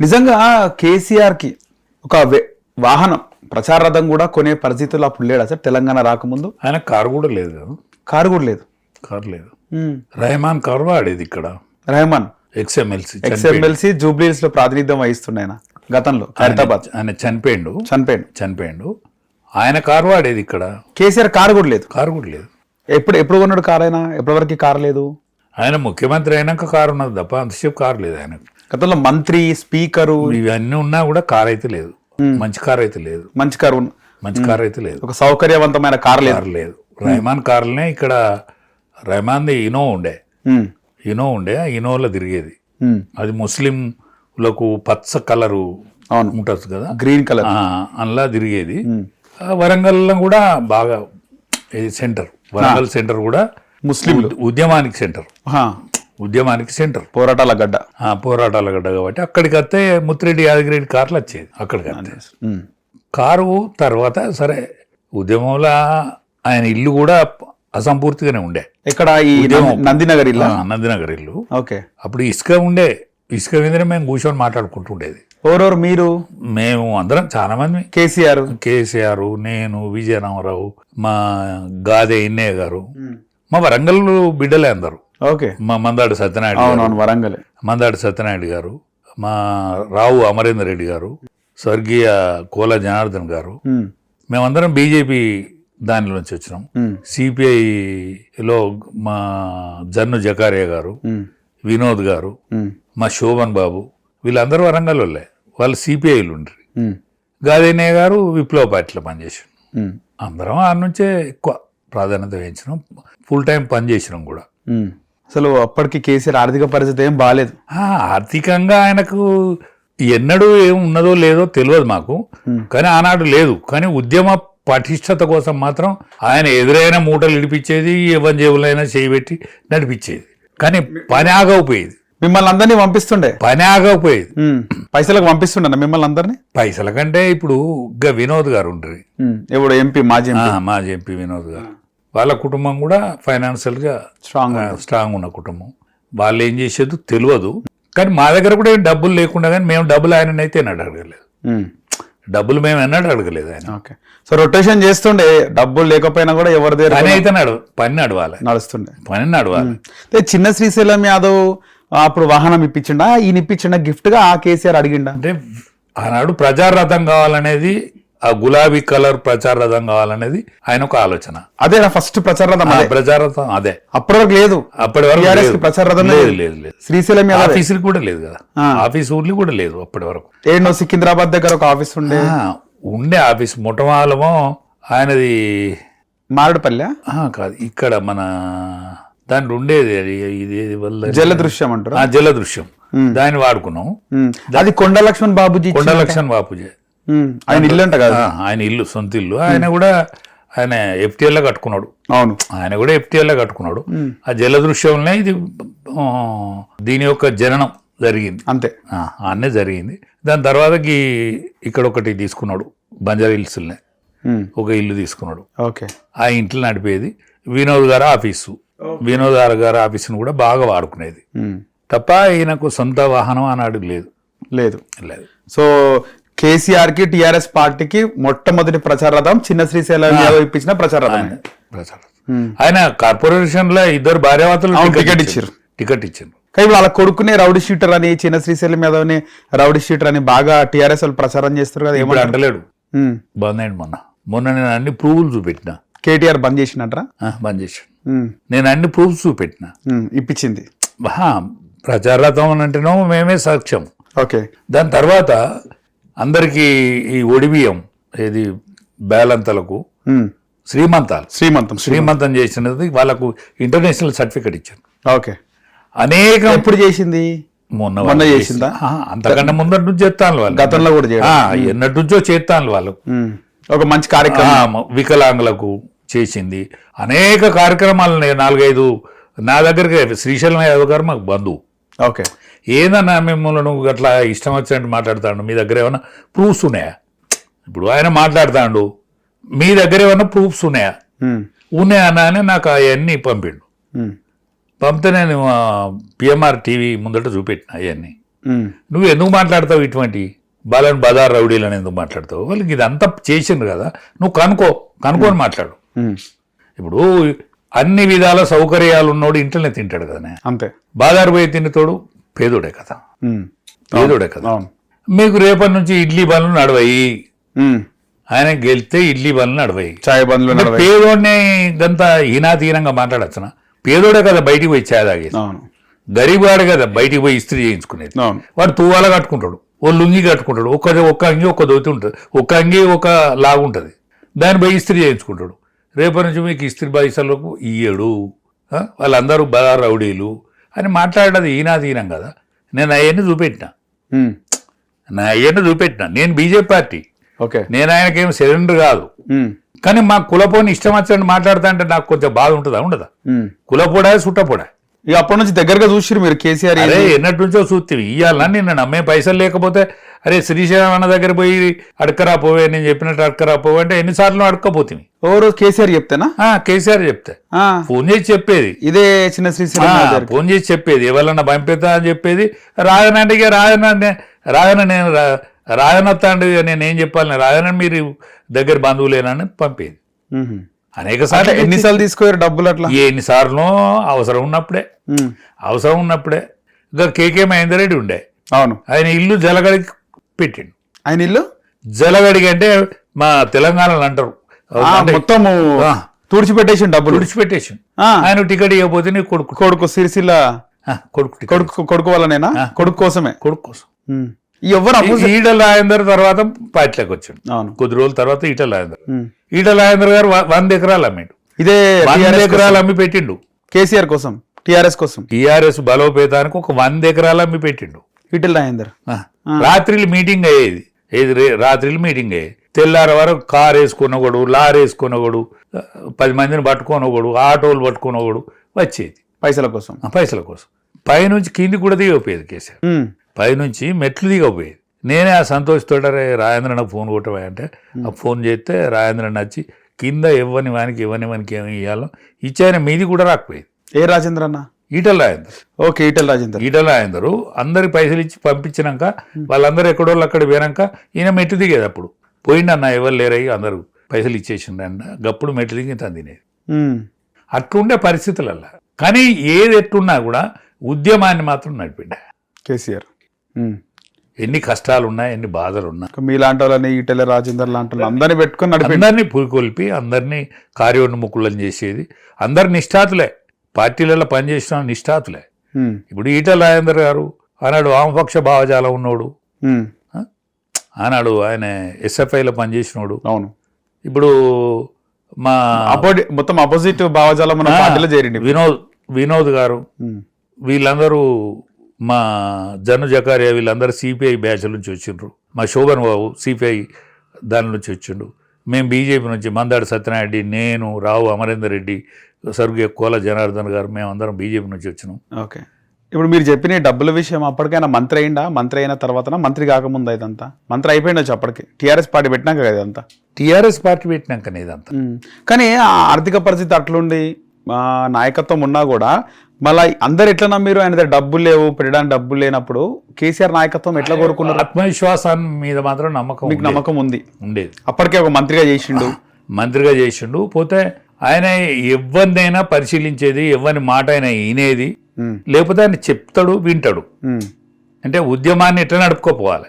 నిజంగా కేసీఆర్కి ఒక వాహనం ప్రచార రథం కూడా కొనే పరిస్థితుల్లో అప్పుడు లేడా సార్? తెలంగాణ రాకముందు? ఆయన కారు కూడా లేదు. కారు కూడా లేదు. కారు లేదు. రెహమాన్ కారు వాడేది ఇక్కడ. రెహమాన్. ఎక్స్ఎంఎల్సి ఎక్స్ఎంఎల్సి జూబ్లీస్లో ప్రాతినిధ్యం వహిస్తుండే ఆయన గతంలో ఖైరతాబాద్ ఆయన చనిపోయిండు. చనిపోయాడు. చనిపోయిండు. ఆయన కారు వాడేది ఇక్కడ. కేసీఆర్ కారు కూడా లేదు. కారు కూడా లేదు. ఎప్పుడు ఎప్పుడు కొన్నాడు కారు అయినా ఎప్పటి వరకు కారు లేదు? ఆయన ముఖ్యమంత్రి అయినాక కారు ఉన్నది తప్ప అంతసేపు కారు లేదు ఆయన గతంలో మంత్రి స్పీకరు. ఇవన్నీ ఉన్నా కూడా కారు అయితే లేదు. మంచి కారు అయితే లేదు. మంచి కారు మంచి కారు అయితే లేదు. ఒక సౌకర్యవంతమైన కారు లేదు. కారు లేదు. రెహమాన్ కార్లనే ఇక్కడ రెహమాన్ది ఇనో ఉండే. ఇనో ఉండే ఇనోలో తిరిగేది. అది ముస్లింలకు పచ్చ కలరు ఉంటుంది కదా? Green colour. అందులో తిరిగేది. వరంగల్లో కూడా బాగా సెంటర్ వరంగల్ సెంటర్ కూడా ముస్లింలు. ఉద్- ఉద్యమానికి సెంటర్. ఉద్యమానికి సెంటర్. పోరాటాల గడ్డ. ఆ, పోరాటాల గడ్డ కాబట్టి అక్కడికి వస్తే ముత్తిరెడ్డి యాదగిరెడ్డి కార్లు వచ్చేది. అక్కడికి ఉమ్. కారు తర్వాత సరే ఉద్యమంలో ఆయన ఇల్లు కూడా అసంపూర్తిగానే ఉండే. ఇక్కడ ఈ నంది- నందినగర్ ఇల్లా? నందినగర్ ఇల్లు. ఓకే. అప్పుడు ఇసుక ఉండే. ఇసుక మీదనే మేము కూర్చొని మాట్లాడుకుంటుండేది. ఎవరెవరు? మీరు? మేము అందరం చాలా మంది కేసీఆర్. కేసీఆర్ నేను విజయరామరావు మా గాదే ఇన్నయ్య గారు. మా వరంగల్ బిడ్డలే అందరు. ఓకే మా మందాడు సత్యనారాయణ గారు అవునవును వరంగల్ మందాడు సత్యనారాయణ గారు మా రావు అమరేందర్ రెడ్డి గారు స్వర్గీయ కోల జనార్దన్ గారు. మేమందరం బీజేపీ దానిలోంచి వచ్చినాం. సిపిఐలో మా జన్ను జకారియా గారు. వినోద్ గారు. మా శోభన్ బాబు వీళ్ళందరూ వరంగల్ వాళ్ళే వాళ్ళు సిపిఐలు ఉండ్రి. గాదేనయ్య గారు విప్లవ పార్టీలో పనిచేసాం ఉమ్. అందరం ఆ నుంచే ఎక్కువ ప్రాధాన్యత వహించినాం ఫుల్ టైం పనిచేసినాం కూడా. అసలు అప్పటికి కేసీఆర్ ఆర్థిక పరిస్థితి ఏం బాగాలేదు ఆర్థికంగా ఆయనకు ఎన్నడూ ఏం ఉన్నదో లేదో తెలియదు మాకు. కానీ ఆనాడు లేదు. కానీ ఉద్యమ పటిష్టత కోసం మాత్రం ఆయన ఎదురైన మూటలు ఇడిపించేది ఎవరి జేబులైనా చేయబెట్టి నడిపించేది. కానీ పని ఆగకపోయేది. మిమ్మల్ని అందరినీ పంపిస్తుండే? పని ఆగకపోయేది. పైసలకు పంపిస్తుండే మిమ్మల్ని అందరినీ? పైసల కంటే ఇప్పుడు వినోద్ గారు ఉమ్. ఇప్పుడు ఎంపీ మాజీ మాజీ ఎంపీ వినోద్ గారు. వాళ్ళ కుటుంబం కూడా ఫైనాన్షియల్గా స్ట్రాంగ్ స్ట్రాంగ్ ఉన్న కుటుంబం. వాళ్ళు ఏం చేసేది తెలియదు. కానీ మా దగ్గర కూడా ఏం డబ్బులు లేకుండా కానీ మేము డబ్బులు ఆయన అయితే అడగలేదు. ఉమ్. డబ్బులు మేము ఎన్నడూ అడగలేదు ఆయన. ఓకే సో రొటేషన్ చేస్తుండే. డబ్బులు లేకపోయినా కూడా ఎవరి దగ్గర పని అయితే నడు పని నడవాలి. నడుస్తుండే. పని నడవాలి. అయితే చిన్న శ్రీశైలం యాదవ్ అప్పుడు వాహనం ఇప్పించిండా? ఈయన ఇప్పించిండా గిఫ్ట్గా ఆ కేసీఆర్ అడిగిండా? అంటే ఆనాడు ప్రచార రథం కావాలనేది ఆ గులాబీ కలర్ ప్రచార రథం కావాలనేది ఆయన ఒక ఆలోచన. అదే ఫస్ట్ ప్రచార రథం ప్రచార రథం అదే. అప్పటి వరకు లేదు. అప్పటి వరకు ప్రచార రథం లేదు లేదు. లేదు శ్రీశైలం ఆఫీసులు కూడా లేదు కదా. ఆఫీస్ ఊర్లు కూడా లేదు అప్పటి వరకు. ఏడో సికింద్రాబాద్ దగ్గర ఒక ఆఫీస్ ఉండే. ఉండే ఆఫీస్. మొట్టమొదలమో ఆయనది మారడుపల్లె? కాదు. ఇక్కడ మన దాంట్లో ఉండేది అది. ఇది వల్ల జల దృశ్యం అంటారు? ఆ, జల దృశ్యం. దాన్ని వాడుకున్నాం. అది కొండ లక్ష్మణ్ బాబుజీ కొండ లక్ష్మణ్ బాపుజీ ఉమ్. ఆయన ఇల్లు అంట కదా. ఆయన ఇల్లు సొంత ఇల్లు. ఆయన కూడా ఆయన FTL లో కట్టుకున్నాడు. అవును. ఆయన కూడా FTL లో కట్టుకున్నాడు ఆ జల దృశ్యంలో ఇది దీని యొక్క జననం జరిగింది. అంతే. ఆ, అన్నే జరిగింది. దాని తర్వాత ఈ- ఇక్కడ ఒకటి తీసుకున్నాడు బంజారా హిల్స్లోనే. ఒక ఇల్లు తీసుకున్నాడు. ఓకే. ఆ ఇంట్లో నడిపేది వినోద్ గారు ఆఫీసు. వినోద్ గారి ఆఫీసును కూడా బాగా వాడుకునేది. తప్ప ఈయనకు సొంత వాహనం ఆనాడు లేదు. లేదు. లేదు. సో కేసీఆర్కి టిఆర్ఎస్ పార్టీకి మొట్టమొదటి ప్రచార రథం చిన్న శ్రీశైలం యాదవ్ ఇప్పించిన ప్రచార రథం ప్రచారం. ఆయన కార్పొరేషన్లో ఇద్దరు భార్యావతులు టికెట్ ఇచ్చారు. టికెట్ ఇచ్చారు. కానీ ఇప్పుడు వాళ్ళ కొడుకునే రౌడీ షీటర్ అని చిన్న శ్రీశైలం యాదవ్ని రౌడీ షీటర్ అని బాగా టిఆర్ఎస్ వాళ్ళు ప్రచారం చేస్తారు కదా ఏమంటారు? అంటలేడు. బంద్ మొన్న. మొన్న నేను అన్ని ప్రూఫ్లు చూపెట్టిన. కేటీఆర్ బంద్ చేసినట్రా? బంద్ చేశాను నేను అన్ని ప్రూఫ్స్ చూపెట్టిన. ఇప్పించింది. ఆహా, ప్రచారరథం అని అంటేనో మేమే సాక్ష్యం. ఓకే. దాని తర్వాత అందరికీ ఈ ఒడిబియ్యం ఏది బేలంతలకు. శ్రీమంతాలు. శ్రీమంతం శ్రీ శ్రీమంతం చేసినది వాళ్ళకు ఇంటర్నేషనల్ సర్టిఫికెట్ ఇచ్చారు. ఓకే. అనేక ఎప్పుడు చేసింది? మొన్న మొన్న చేసిందా? అంతకంటే ముందటి నుంచి చేస్తాను వాళ్ళు. గతంలో కూడా ఎన్నటి నుంచో చేస్తాను వాళ్ళు. ఒక మంచి కార్యక్రమం. వికలాంగులకు చేసింది. అనేక కార్యక్రమాలు నాలుగైదు నా దగ్గరికి శ్రీశైలం యాదవ్ గారు మాకు బంధువు. ఓకే. ఏదన్నా మిమ్మల్ని నువ్వు అట్లా ఇష్టం వచ్చినట్టు మాట్లాడతాడు? మీ దగ్గర ఏమైనా ప్రూఫ్స్ ఉన్నాయా? ఇప్పుడు ఆయన మాట్లాడతాడు. మీ దగ్గర ఏమైనా ప్రూఫ్స్ ఉన్నాయా? ఉమ్. ఉన్నాయా అన్న అని నాకు అవన్నీ పంపిండు. ఉమ్. పంపితే నేను పిఎంఆర్ టీవీ ముందట చూపెట్టిన అవన్నీ. ఉమ్, నువ్వు ఎందుకు మాట్లాడతావు ఇటువంటి బాలని బజార్ రౌడీలని ఎందుకు మాట్లాడతావు? వాళ్ళకి ఇదంతా చేసిండ్రు కదా. నువ్వు కనుకో కనుక్కొని మాట్లాడు. ఇప్పుడు అన్ని విధాల సౌకర్యాలు ఉన్నోడు ఇంట్లోనే తింటాడు కదా అంతే. బాదారు పోయి తినేతోడు పేదోడే కదా. పేదోడే కదా. మీకు రేపటి నుంచి ఇడ్లీ బండ్లు నడవయి. ఆయన గెలిస్తే ఇడ్లీ బండ్లు నడవయి. చాయ్ బండ్లు పేదోడిని గంత హీనాతీనంగా మాట్లాడచ్చున? పేదోడే కదా బయటికి పోయి చాయ్ తాగేది అవును. గరీబ్ వాడు కదా బయటికి పోయి ఇస్త్రీ చేయించుకునేది. వాడు తువ్వాల కట్టుకుంటాడు. ఓ లుంగి కట్టుకుంటాడు. ఒక్క ఒక్క అంగి ఒక్క దోతి ఉంటుంది. ఒక్క అంగి ఒక లాగు ఉంటుంది. దాన్ని పోయి ఇస్త్రీ చేయించుకుంటాడు. రేపటి నుంచి మీకు ఇస్త్రీ పైసలకు ఇయ్యడు? వాళ్ళందరూ బదా రౌడీలు. అని మాట్లాడేది ఈనాదీనం కదా. నేను అవన్నీ చూపెట్టిన. నా అవన్నీ చూపెట్టిన. నేను బీజేపీ పార్టీ. ఓకే. నేను ఆయనకేం సిలిండర్ కాదు. కానీ మా కులపోని ఇష్టం వచ్చినట్టు మాట్లాడతా అంటే నాకు కొంచెం బాధ ఉంటుందా? ఉండదా. కులపోడా సుట్టపోడా? ఇక అప్పటి నుంచి దగ్గరగా చూసిరు మీరు కేసీఆర్ అరే ఎన్నటి నుంచో చూస్తేవి ఇయ్యాలన్నా నిన్న నమ్మే పైసలు లేకపోతే అరే శ్రీశైలం అన్న దగ్గర పోయి అడకరా పోవే నేను చెప్పినట్టు అడకరా పోవే అంటే ఎన్నిసార్లు అడక్కపోతుంది రోజు కేసీఆర్ చెప్తేనా? కేసీఆర్ చెప్తే. ఫోన్ చేసి చెప్పేది. ఇదే చిన్న గారికి. ఫోన్ చేసి చెప్పేది. ఎవరన్నా పంపిస్తా అని చెప్పేది. రాయనంటే ఇక రాయన రాయన నేను రా- రాయనత్తా అంటే ఇక నేను ఏం చెప్పాలి? రాయన మీరు దగ్గర బంధువులేనని పంపేది. అనేక సార్లు ఎన్నిసార్లు తీసుకోయారు డబ్బులు అట్లా? ఎన్నిసార్లు అవసరం ఉన్నప్పుడే. అవసరం ఉన్నప్పుడే. ఇంకా కేకే మహేందర్ రెడ్డి ఉండే. అవును. ఆయన ఇల్లు జలగడికి పెట్టిండు. ఆయన ఇల్లు? జలగడికి అంటే మా తెలంగాణలో అంటారు. ఆ. తుడిచిపెట్టేసి డబ్బులు. విడిచిపెట్టేసి ఆ, ఆయన టికెట్ ఇవ్వకపోతే నీ కొడుకు. కొడుకు సిరిసిల్ల కొడుకు కొడుకు కొడుకు వల్లనేనా. కొడుకు కోసమే. కొడుకు కోసం. ఉమ్. ఈ ఎవ్వరు అప్పు ఈ- ఈటల రాజేందర్ తర్వాత పార్టీలోకి వచ్చాడు. అవును. కొద్ది రోజుల తర్వాత ఈటల రాజేందర్. ఈటల రాజేందర్ గారు వంద ఎకరాలు అమ్మిండు. ఇదే వంద ఎకరాలు. అమ్మి పెట్టిండు. కేసీఆర్ కోసం టిఆర్ఎస్ కోసం. టీఆర్ఎస్ బలోపేతానికి ఒక వంద ఎకరాలు అమ్మి పెట్టిండు. ఈటెల రాజేందర్. రాత్రిలు మీటింగ్ అయ్యేది. ఏది రాత్రిలు మీటింగ్ అయ్యేది. తెల్లార వరకు కార్ వేసుకున్నవాడు లారీ వేసుకున్నవాడు పది మందిని పట్టుకున్నవాడు ఆటోలు పట్టుకున్నవాడు వచ్చేది. పైసల కోసం. పైసల కోసం. పైనుంచి కింది కూడా దిగపోయేది కేసీఆర్. పైనుంచి మెట్లు దిగపోయేది నేనే ఆ సంతోష్ తోటరే రాజేంద్ర నాకు ఫోన్ కొట్టవా అంటే ఆ ఫోన్ చేస్తే రాజేంద్ర నచ్చి కింద ఇవ్వని వానికి ఇవ్వని వానికి ఏమి ఇవ్వాలో ఇచ్చాయన మీది కూడా రాకపోయేది. ఏ రాజేంద్ర అన్న ఈటల రాజేందర్. ఓకే ఈటెల రాజేందర్. ఈటల రాజేందరు. అందరి పైసలు ఇచ్చి పంపించినాక వాళ్ళందరూ ఎక్కడోళ్ళు అక్కడ పోయినాక ఈయన మెట్టు దిగేది అప్పుడు. పోయిండన్న ఎవరు లేరయ్యి? అందరూ పైసలు ఇచ్చేసిండన్న గప్పుడు మెట్లు దిగి తను తినేది. అట్లుండే పరిస్థితులల్లా. కానీ ఏది ఎట్టున్నా కూడా ఉద్యమాన్ని మాత్రం నడిపిండ. కేసీఆర్. ఎన్ని కష్టాలు ఉన్నా ఎన్ని బాధలు ఉన్నా ఇంకా మీలాంటి వాళ్ళని ఈటెల రాజేందర్ లాంటి వాళ్ళు అందరినీ పెట్టుకొని అందరినీ పురికొల్పి అందరినీ కార్యోన్ముఖులను చేసేది. అందరు నిష్ఠాతులే. పార్టీలలో పనిచేసిన నిష్ఠాతులే. ఇప్పుడు ఈటల రాజేందర్ గారు ఆనాడు వామపక్ష భావజాలం ఉన్నోడు. ఆనాడు ఆయన ఎస్ఎఫ్ఐలో పనిచేసినోడు. అవును. ఇప్పుడు మా అపోడి మొత్తం అపోజిట్ భావజాలం పార్టీలో చేరిండి వినోద్ వినోద్ గారు. వీళ్ళందరూ మా జను జకారియా వీళ్ళందరూ సిపిఐ బ్యాచ్ నుంచి వచ్చిండ్రు. మా శోభన్ బాబు సిపిఐ దాని నుంచి వచ్చిండు. మేము బీజేపీ నుంచి మందాడి సత్యనారెడ్డి నేను రావు అమరేందర్ రెడ్డి సర్గే కోల జనార్దన్ గారు మేమందరం బీజేపీ నుంచి వచ్చినాం. ఓకే. ఇప్పుడు మీరు చెప్పిన డబ్బుల విషయం అప్పటికైనా మంత్రి అయిందా మంత్రి అయిన తర్వాత మంత్రి కాకముందు ఇదంతా? మంత్రి అయిపోయిండొచ్చు అప్పటికి. టీఆర్ఎస్ పార్టీ పెట్టినాక కదా ఇదంతా? టీఆర్ఎస్ పార్టీ పెట్టినాకనే ఇదంతా. కానీ ఆ ఆర్థిక పరిస్థితి అట్లుండి నాయకత్వం ఉన్నా కూడా మళ్ళీ అందరు ఎట్లా నమ్మిరు? ఆయన డబ్బులు లేవు పెట్టడానికి డబ్బులు లేనప్పుడు కేసీఆర్ నాయకత్వం ఎట్లా కోరుకున్నారు? ఆత్మవిశ్వాసాన్ని మీద మాత్రం నమ్మకం మీకు. నమ్మకం ఉంది. ఉండేది. అప్పటికే ఒక మంత్రిగా చేసిండు. మంత్రిగా చేసిండు. పోతే ఆయన ఎవరినైనా పరిశీలించేది ఎవరి మాట అయినా వినేది. లేకపోతే ఆయన చెప్తాడు వింటాడు. అంటే ఉద్యమాన్ని ఎట్లా నడుపుకోపోవాలి.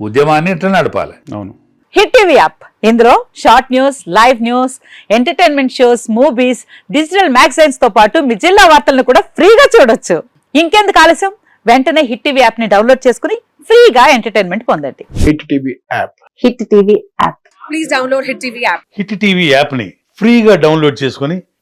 ఉద్యమాన్ని ఎట్లా నడపాలి? అవును. Hit TV app. ఇందులో short news live news entertainment shows movies digital మ్యాగజైన్స్తో పాటు మీ జిల్లా వార్తలను కూడా ఫ్రీగా చూడొచ్చు. ఇంకెందుకు ఆలస్యం? వెంటనే హిట్ టీవీ యాప్ని డౌన్లోడ్ చేసుకుని ఫ్రీగా ఎంటర్టైన్మెంట్ పొందండి. Hit TV app. Hit TV app. Please download Hit TV app. Hit TV యాప్ని ఫ్రీగా డౌన్లోడ్ చేసుకొని